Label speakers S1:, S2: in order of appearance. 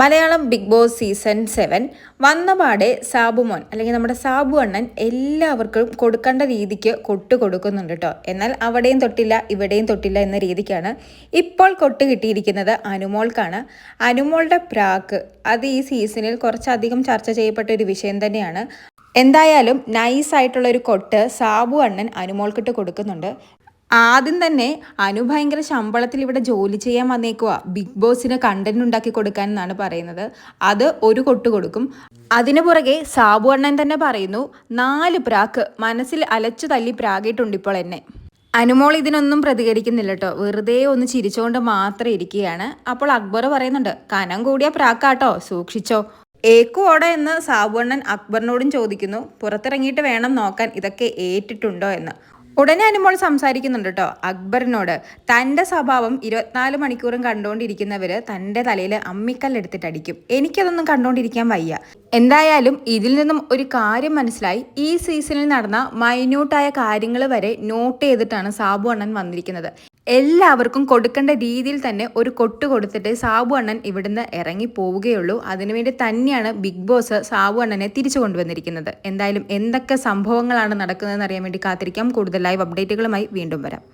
S1: Malayalam Bigg Boss season seven. വന്നപാടെ Sabumon അല്ലെങ്കിൽ നമ്മുടെ സാബു അണ്ണൻ എല്ലാവർക്കും കൊടുക്കേണ്ട രീതിക്ക് കൊട്ട് കൊടുക്കുന്നുണ്ട് കേട്ടോ എന്നാൽ അവിടെയും തൊട്ടില്ല ഇവിടെയും തൊട്ടില്ല എന്ന രീതിക്കാണ് ഇപ്പോൾ കൊട്ട് കിട്ടിയിരിക്കുന്നത് അനുമോൾക്കാണ്. അനുമോളുടെ പ്രാക്ക് അത് ഈ സീസണിൽ കുറച്ചധികം ചർച്ച ചെയ്യപ്പെട്ട ഒരു വിഷയം തന്നെയാണ്. എന്തായാലും നൈസ് ആയിട്ടുള്ള ഒരു കൊട്ട് സാബു അണ്ണൻ അനുമോൾക്കിട്ട് കൊടുക്കുന്നുണ്ട്. ആദ്യം തന്നെ അനു ഭയങ്കര ശമ്പളത്തിൽ ഇവിടെ ജോലി ചെയ്യാൻ വന്നേക്കുക ബിഗ് ബോസിന് കണ്ടന്റ് ഉണ്ടാക്കി കൊടുക്കാൻ എന്നാണ് പറയുന്നത്. അത് ഒരു കൊട്ട് കൊടുക്കും. അതിനു പുറകെ സാബു അണ്ണൻ തന്നെ പറയുന്നു നാല് പ്രാക്ക് മനസ്സിൽ അലച്ചു തല്ലി പ്രാഗിട്ടുണ്ട് ഇപ്പോൾ എന്നെ. അനുമോൾ ഇതിനൊന്നും പ്രതികരിക്കുന്നില്ല കേട്ടോ വെറുതെ ഒന്ന് ചിരിച്ചുകൊണ്ട് മാത്രം ഇരിക്കുകയാണ്. അപ്പോൾ അക്ബർ പറയുന്നുണ്ട് കനം കൂടിയ പ്രാക്കാട്ടോ സൂക്ഷിച്ചോ. ഏക്കുവോടെ എന്ന് സാബുണ്ണൻ അക്ബറിനോടും ചോദിക്കുന്നു. പുറത്തിറങ്ങിയിട്ട് വേണം നോക്കാൻ ഇതൊക്കെ ഏറ്റിട്ടുണ്ടോ എന്ന്. ഉടനെ അനുമോൾ സംസാരിക്കുന്നുണ്ട് കേട്ടോ. അക്ബറിനോട്. തന്റെ സ്വഭാവം ഇരുപത്തിനാല് മണിക്കൂറും കണ്ടുകൊണ്ടിരിക്കുന്നവർ തന്റെ തലയിൽ അമ്മിക്കല്ലെടുത്തിട്ട് അടിക്കും എനിക്കതൊന്നും കണ്ടുകൊണ്ടിരിക്കാൻ വയ്യ. എന്തായാലും ഇതിൽ നിന്നും ഒരു കാര്യം മനസ്സിലായി. ഈ സീസണിൽ നടന്ന മൈന്യൂട്ടായ കാര്യങ്ങൾ വരെ നോട്ട് ചെയ്തിട്ടാണ് സാബു അണ്ണൻ വന്നിരിക്കുന്നത്. എല്ലാവർക്കും കൊടുക്കേണ്ട രീതിയിൽ തന്നെ ഒരു കൊട്ട് കൊടുത്തിട്ട് സാബു അണ്ണൻ ഇവിടുന്ന് ഇറങ്ങി പോവുകയുള്ളൂ. അതിനുവേണ്ടി തന്നെയാണ് ബിഗ് ബോസ് സാബു അണ്ണനെ തിരിച്ചു കൊണ്ടുവന്നിരിക്കുന്നത്. എന്തായാലും എന്തൊക്കെ സംഭവങ്ങളാണ് നടക്കുന്നതെന്ന് അറിയാൻ വേണ്ടി കാത്തിരിക്കാം. കൂടുതൽ ലൈവ് അപ്ഡേറ്റുകളുമായി വീണ്ടും വരാം.